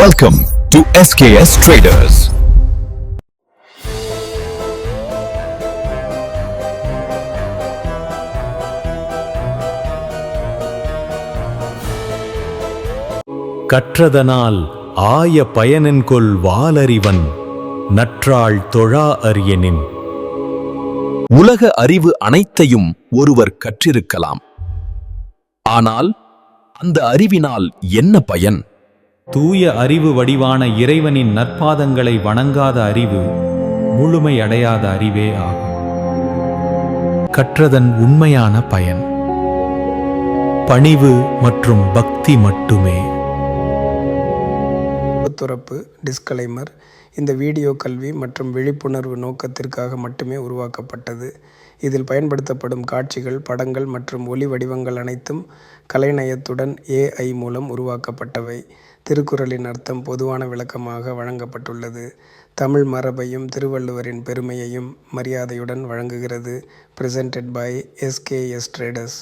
Welcome to SKS Traders. கற்றதனால் ஆய பயனென்கொல் வாலறிவன் நற்றாள் தொழா அரியனின். உலக அறிவு அனைத்தையும் ஒருவர் கற்றிருக்கலாம். ஆனால் அந்த அறிவினால் என்ன பயன்? தூய அறிவு வடிவான இறைவனின் நற்பாதங்களை வணங்காத அறிவு முழுமையடையாத அறிவே ஆகும். கற்றதன் உண்மையான பயன். பணிவு மற்றும் பக்தி மட்டுமே. துறப்பு டிஸ்கலைமர் இந்த வீடியோ கல்வி மற்றும் விழிப்புணர்வு நோக்கத்திற்காக மட்டுமே உருவாக்கப்பட்டது. இதில் பயன்படுத்தப்படும் காட்சிகள் படங்கள் மற்றும் ஒலி வடிவங்கள் அனைத்தும் கலைநயத்துடன் ஏஐ மூலம் உருவாக்கப்பட்டவை. திருக்குறளின் அர்த்தம் பொதுவான விளக்கமாக வழங்கப்பட்டுள்ளது. தமிழ் மரபையும் திருவள்ளுவரின் பெருமையையும் மரியாதையுடன் வழங்குகிறது. Presented by SKS traders